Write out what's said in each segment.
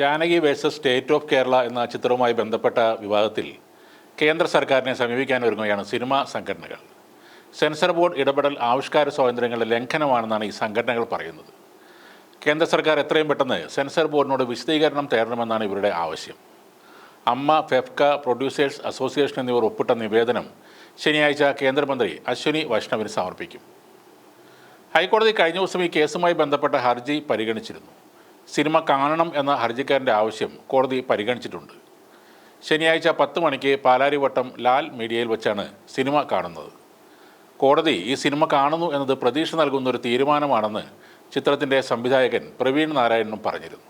Janaki versus state of Kerala എന്ന ചിത്രവുമായി ബന്ധപ്പെട്ട വിവാദത്തിൽ കേന്ദ്ര സർക്കാരിനെ സമീപിക്കാൻ ഒരുങ്ങുകയാണ് സിനിമാ സംഘടനകൾ. സെൻസർ ബോർഡ് ഇടപെടൽ ആവിഷ്കാര സ്വാതന്ത്ര്യങ്ങളുടെ ലംഘനമാണെന്നാണ് ഈ സംഘടനകൾ പറയുന്നത്. കേന്ദ്ര സർക്കാർ എത്രയും പെട്ടെന്ന് സെൻസർ ബോർഡിനോട് വിശദീകരണം തേടണമെന്നാണ് ഇവരുടെ ആവശ്യം. അമ്മ ഫെഫ്ക പ്രൊഡ്യൂസേഴ്സ് അസോസിയേഷൻ എന്നിവർ ഒപ്പിട്ട നിവേദനം ശനിയാഴ്ച കേന്ദ്രമന്ത്രി അശ്വിനി വൈഷ്ണവിന് സമർപ്പിക്കും. ഹൈക്കോടതി കഴിഞ്ഞ ദിവസം ഈ കേസുമായി ബന്ധപ്പെട്ട ഹർജി പരിഗണിച്ചിരുന്നു. സിനിമ കാണണം എന്ന ഹർജിക്കാരന്റെ ആവശ്യം കോടതി പരിഗണിച്ചിട്ടുണ്ട്. ശനിയാഴ്ച പത്ത് മണിക്ക് പാലാരിവട്ടം ലാൽ മീഡിയയിൽ വെച്ചാണ് സിനിമ കാണുന്നത്. കോടതി ഈ സിനിമ കാണുന്നു എന്നത് പ്രതീക്ഷ നൽകുന്ന ഒരു തീരുമാനമാണെന്ന് ചിത്രത്തിന്റെ സംവിധായകൻ പ്രവീൺ നാരായണനും പറഞ്ഞിരുന്നു.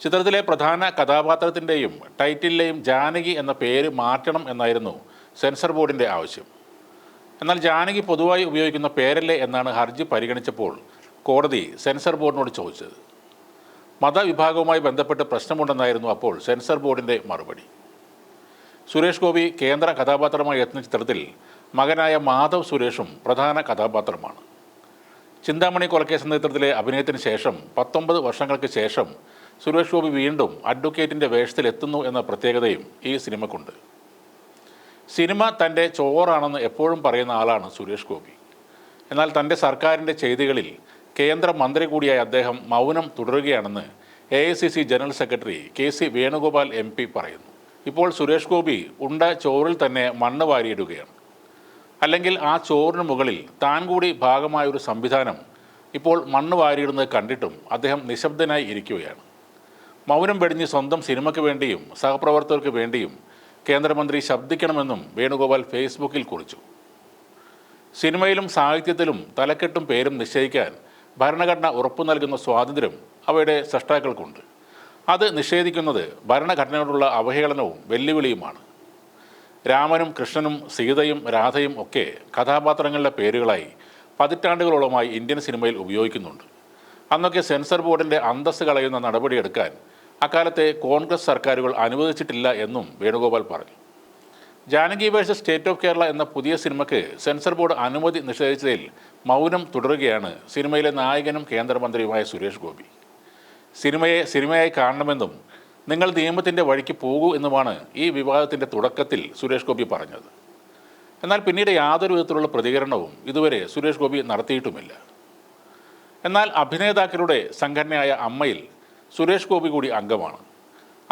ചിത്രത്തിലെ പ്രധാന കഥാപാത്രത്തിന്റെയും ടൈറ്റിലെയും ജാനകി എന്ന പേര് മാറ്റണം എന്നായിരുന്നു സെൻസർ ബോർഡിന്റെ ആവശ്യം. എന്നാൽ ജാനകി പൊതുവായി ഉപയോഗിക്കുന്ന പേരല്ലേ എന്നാണ് ഹർജി പരിഗണിച്ചപ്പോൾ കോടതി സെൻസർ ബോർഡിനോട് ചോദിച്ചത്. മതവിഭാഗവുമായി ബന്ധപ്പെട്ട് പ്രശ്നമുണ്ടെന്നായിരുന്നു അപ്പോൾ സെൻസർ ബോർഡിന്റെ മറുപടി. സുരേഷ് ഗോപി കേന്ദ്ര കഥാപാത്രമായി എത്തുന്ന ചിത്രത്തിൽ മകനായ മാധവ് സുരേഷും പ്രധാന കഥാപാത്രമാണ്. ചിന്താമണി കൊലക്കേസ് ചിത്രത്തിലെ അഭിനയത്തിന് ശേഷം പത്തൊമ്പത് വർഷങ്ങൾക്ക് ശേഷം സുരേഷ് ഗോപി വീണ്ടും അഡ്വക്കേറ്റിന്റെ വേഷത്തിൽ എത്തുന്നു എന്ന പ്രത്യേകതയും ഈ സിനിമക്കുണ്ട്. സിനിമ തന്റെ ചോറാണെന്ന് എപ്പോഴും പറയുന്ന ആളാണ് സുരേഷ് ഗോപി. എന്നാൽ തന്റെ സർക്കാരിന്റെ ചെയ്തികളിൽ കേന്ദ്രമന്ത്രി കൂടിയായ അദ്ദേഹം മൗനം തുടരുകയാണെന്ന് A I C C general secretary K C Venugopal M P പറയുന്നു. ഇപ്പോൾ സുരേഷ് ഗോപി ഉണ്ട ചോറിൽ തന്നെ മണ്ണ് വാരിയിടുകയാണ്. അല്ലെങ്കിൽ ആ ചോറിന് മുകളിൽ താൻ കൂടി ഭാഗമായ ഒരു സംവിധാനം ഇപ്പോൾ മണ്ണ് വാരിയിടുന്നത് കണ്ടിട്ടും അദ്ദേഹം നിശബ്ദനായി ഇരിക്കുകയാണ്. മൗനം വെടിഞ്ഞ് സ്വന്തം സിനിമയ്ക്ക് വേണ്ടിയും സഹപ്രവർത്തകർക്ക് വേണ്ടിയും കേന്ദ്രമന്ത്രി ശബ്ദിക്കണമെന്നും വേണുഗോപാൽ ഫേസ്ബുക്കിൽ കുറിച്ചു. സിനിമയിലും സാഹിത്യത്തിലും തലക്കെട്ടും പേരും നിശ്ചയിക്കാൻ ഭരണഘടന ഉറപ്പു നൽകുന്ന സ്വാതന്ത്ര്യം അവയുടെ സൃഷ്ടാക്കൾക്കുണ്ട്. അത് നിഷേധിക്കുന്നത് ഭരണഘടനയോടുള്ള അവഹേളനവും വെല്ലുവിളിയുമാണ്. രാമനും കൃഷ്ണനും സീതയും രാധയും ഒക്കെ കഥാപാത്രങ്ങളുടെ പേരുകളായി പതിറ്റാണ്ടുകളോളമായി ഇന്ത്യൻ സിനിമയിൽ ഉപയോഗിക്കുന്നുണ്ട്. അന്നൊക്കെ സെൻസർ ബോർഡിന്റെ അന്തസ് കളയുന്ന നടപടിയെടുക്കാൻ അക്കാലത്തെ കോൺഗ്രസ് സർക്കാരുകൾ അനുവദിച്ചിട്ടില്ല എന്നും വേണുഗോപാൽ പറഞ്ഞു. Janaki versus state of Kerala എന്ന പുതിയ സിനിമയ്ക്ക് സെൻസർ ബോർഡ് അനുമതി നിഷേധിച്ചതിൽ മൗനം തുടരുകയാണ് സിനിമയിലെ നായകനും കേന്ദ്രമന്ത്രിയുമായ സുരേഷ് ഗോപി. സിനിമയെ സിനിമയായി കാണണമെന്നും നിങ്ങൾ നിയമത്തിന്റെ വഴിക്ക് പോകൂ എന്നുമാണ് ഈ വിവാദത്തിന്റെ തുടക്കത്തിൽ സുരേഷ് ഗോപി പറഞ്ഞത്. എന്നാൽ പിന്നീട് യാതൊരു വിധത്തിലുള്ള പ്രതികരണവും ഇതുവരെ സുരേഷ് ഗോപി നടത്തിയിട്ടുമില്ല. എന്നാൽ അഭിനേതാക്കളുടെ സംഘടനയായ അമ്മയിൽ സുരേഷ് ഗോപി കൂടി അംഗമാണ്.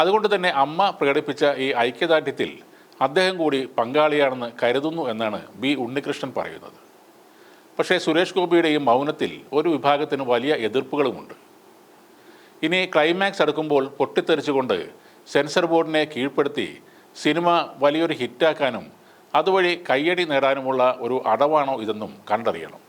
അതുകൊണ്ട് തന്നെ അമ്മ പ്രകടിപ്പിച്ച ഈ ഐക്യദാർഢ്യത്തിൽ അദ്ദേഹം കൂടി പങ്കാളിയാണെന്ന് കരുതുന്നു എന്നാണ് ബി ഉണ്ണികൃഷ്ണൻ പറയുന്നത്. പക്ഷേ സുരേഷ് ഗോപിയുടെ ഈ മൗനത്തിൽ ഒരു വിഭാഗത്തിന് വലിയ എതിർപ്പുകളുമുണ്ട്. ഇനി ക്ലൈമാക്സ് അടുക്കുമ്പോൾ പൊട്ടിത്തെറിച്ചുകൊണ്ട് സെൻസർ ബോർഡിനെ കീഴ്പ്പെടുത്തി സിനിമ വലിയൊരു ഹിറ്റാക്കാനും അതുവഴി കയ്യടി നേടാനുമുള്ള ഒരു അടവാണോ ഇതെന്നും കണ്ടറിയണം.